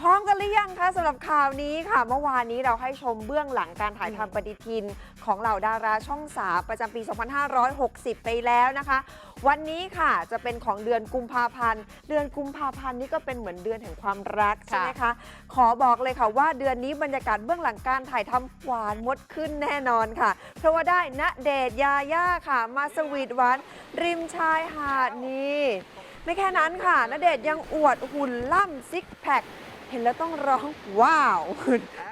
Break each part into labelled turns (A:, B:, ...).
A: พร้อมกันหรือยังคะสำหรับข่าวนี้ค่ะ เมื่อวานนี้เราให้ชมเบื้องหลังการถ่ายทำปฏิทิน ของเหล่าดาราช่องสามประจำปี 2560 ไปแล้วนะคะ วันนี้ค่ะจะเป็นของเดือนกุมภาพันธ์ เดือนกุมภาพันธ์นี่ก็เป็นเหมือนเดือนแห่งความรักใช่ไหมคะ ขอบอกเลยค่ะว่าเดือนนี้บรรยากาศเบื้องหลังการถ่ายทำหวานมดขึ้นแน่นอนค่ะ เพราะว่าได้ณเดชน์ยาย่าค่ะ มาสวีทหวานริมชายหาดนี่ไม่แค่นั้นค่ะณเดชน์ยังอวดหุ่นล่ำซิกแพค เห็นแล้วต้องร้องว้าว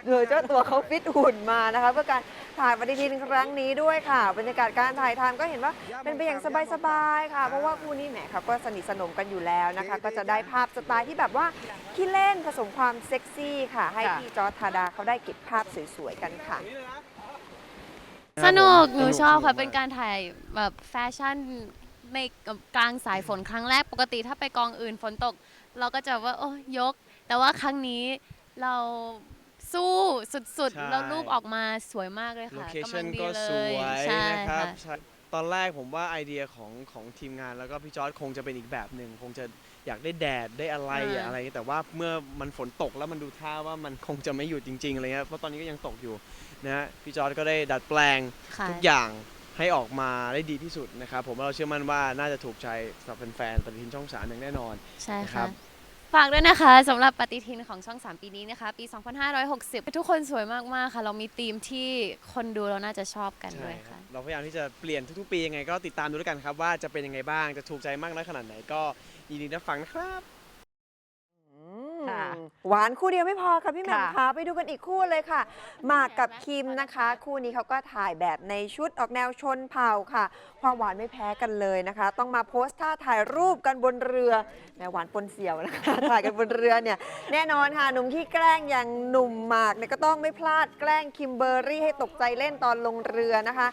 A: โดยเจ้าตัวเขาฟิตหุ่นมานะคะเพื่อการถ่ายปฏิทินครั้งนี้ด้วยค่ะ บรรยากาศการถ่ายทำก็เห็นว่าเป็นไปอย่างสบายๆค่ะ เพราะว่าคู่นี้แหมเขาก็สนิทสนมกันอยู่แล้วนะคะ ก็จะได้ภาพสไตล์ที่แบบว่าขี้เล่นผสมความเซ็กซี่ค่ะ ให้
B: ค่ะ
A: พี่จอร์จธาดาเขาได้เก็บภาพสวยๆกันค่ะ
C: สนุก หนู
D: สนุก
C: ชอบค่ะ
D: สนุก
C: เป็นการถ่ายแบบแฟชั่นในกลางสายฝนครั้งแรก ปกติถ้าไปกองอื่นฝนตก เราก็จะว่าโอ้ยก แต่ว่าครั้งนี้เราสู้สุด
D: ใช่
C: ๆ แล้วรูปออกมาสวยมากเลย
D: โล
C: ค่ะ
D: เค
C: กำลั
D: ชั่น
C: งดี
D: ก็
C: เล
D: ส
C: ย
D: วย
C: ใช่
D: นะครับ
C: ค่ะ
D: ใช่ตอนแรกผมว่าไอเดียของของทีมงานแล้วก็พี่จอร์ดคงจะเป็นอีกแบบหนึ่งคงจะอยากได้แดดได้อะไร
C: อ่า
D: อะไรแต่ว่าเมื่อมันฝนตกแล้วมันดูท่าว่ามันคงจะไม่หยุดจริงๆอะไรเงี้ยเพราะตอนนี้ก็ยังตกอยู่นะฮะพี่จอร์ดก็ได้ดัดแปลง
C: ค่ะ
D: ทุกอย่าง ให้ออกมาได้ดีที่สุดนะครับ ผมว่าเราเชื่อมั่นว่าน่าจะถูกใจสำหรับแฟนๆปฏิทินช่องสามอย่างแน่นอน
C: ใช่
D: นะครั
C: ค่ะ
D: บ
C: ฝากด้วยนะคะสำหรับปฏิทินของช่อง 3 ปีนี้นะคะ ปี 2560 ทุกคนสวยมาก ๆ ค่ะ เรามีธีมที่คนดูเราน่าจะชอบกันด้วย
D: ใช่ครั
C: ค่ะ
D: บเราพยายามที่จะเปลี่ยนทุกๆ ปียังไงก็ติดตามดูด้วยกันครับ ว่าจะเป็นยังไงบ้างจะถูกใจมากน้อยขนาดไหนก็ยินดีรับฟังนะครับ
B: ค่ะ
A: หวานคู่เดียวไม่พอค่ะพี่แหม่ม
B: ค่ะ
A: คะไปดูกันอีกคู่เลยค่ะ หมากกับคิมนะคะ คู่นี้เขาก็ถ่ายแบบในชุดออกแนวชนเผ่าค่ะ ความหวานไม่แพ้กันเลยนะคะ ต้องมาโพสท่าถ่ายรูปกันบนเรือแหมหวานปนเสียวนะคะ ถ่ายกันบนเรือเนี่ยแน่นอนค่ะหนุ่มที่แกล้งอย่างหนุ่มหมากเนี่ยก็ต้องไม่พลาดแกล้งคิมเบอร์รี่ให้ตกใจเล่นตอนลงเรือนะคะ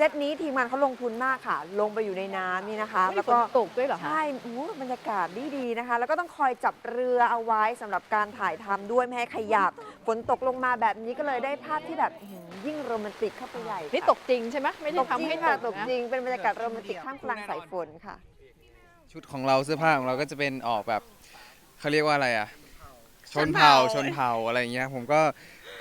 A: เซตนี้ทีมงานเขาลงทุนมากค่ะ ลงไปอยู่ในน้ำนี่นะคะ แล้วก็
B: ฝนตกด้วยเหรอคะ
A: ใช่อู้บรรยากาศดีดีๆนะคะ แล้วก็ต้องคอยจับเรือเอาไว้สำหรับการถ่ายทำด้วยไม่ให้ขยับ ฝนตกลงมาแบบนี้ก็เลยได้ภาพที่แบบอื้อหือยิ่งโรแมนติกเข้าไปใหญ่
B: นี่
A: ค่ะ
B: ตกจริงใช่ไหมไม่ได้
A: ตก
B: ทำ
A: จริ
B: ให้
A: ง
B: ต
A: ค่ะ
B: ก
A: ตก
B: นะ
A: จริงเป็นบรรยากาศโรแมนติกท่ามกลางสายฝนค่ะ
E: ชุดของเราเสื้อผ้าของเราก็จะเป็นออกแบบเขาเรียกว่าอะไรอะ ชนเผ่าชนเผ่าอะไรอย่างเงี้ยผมก็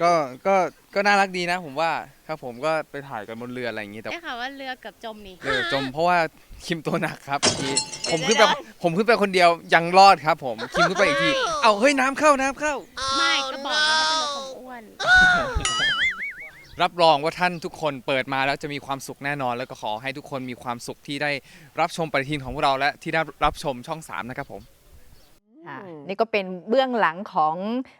E: ก็ก็ก็น่ารักดีนะ ผมว่าครับผมก็ไปถ่ายกันบนเรืออะไรอย่างงี้แต่
C: ได้ค่ะว่าเรือเกือบจมนี่
E: เรือจมเพราะว่าคิมตัวหนักครับเมื่อกี้ผมขึ้นไปผมขึ้นไปคนเดียวยังรอดครับ ผมคิมขึ้นไปอีกทีเอาเฮ้ยน้ำเข้าน้ำเข้า
C: ไม่ก็บอกแล้วว่าเป็นเรือของอ้วน
E: รับรองว่าท่านทุกคนเปิดมาแล้วจะมีความสุขแน่นอน แล้วก็ขอให้ทุกคนมีความสุขที่ได้รับชมปฏิทินของพวกเราและที่ได้รับชมช่อง 3 นะครับผม
B: ค่ะ
A: อืม
B: นี่ก็เป็นเบื้องหลังของ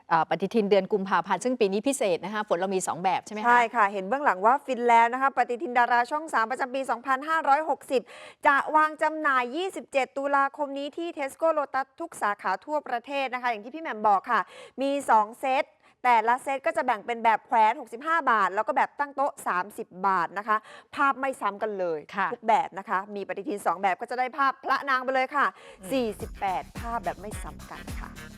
B: เอ่อปฏิทินเดือนกุมภาพันธ์ซึ่งปีนี้พิเศษนะคะฝนเรามี 2 แบบใช่ไหมคะ
A: ใช่ค่ะ เห็นเบื้องหลังว่าฟินแล้วนะคะปฏิทินดาราช่อง 3 ประจำปี 2560 จะวางจำหน่าย 27 ตุลาคมนี้ที่เทสโก้โลตัสทุกสาขาทั่วประเทศนะคะ อย่างที่พี่แหม่มบอกค่ะ มี 2 เซต แต่ละเซตก็จะแบ่งเป็นแบบแขวน 65 บาท แล้วก็แบบตั้งโต๊ะ 30 บาทนะคะ ภาพไม่ซ้ำกันเลย
B: ค่ะ
A: ทุกแบบนะคะ มีปฏิทิน 2 แบบก็จะได้ภาพพระนางไปเลยค่ะ 48 ภาพแบบไม่ซ้ำกันค่ะ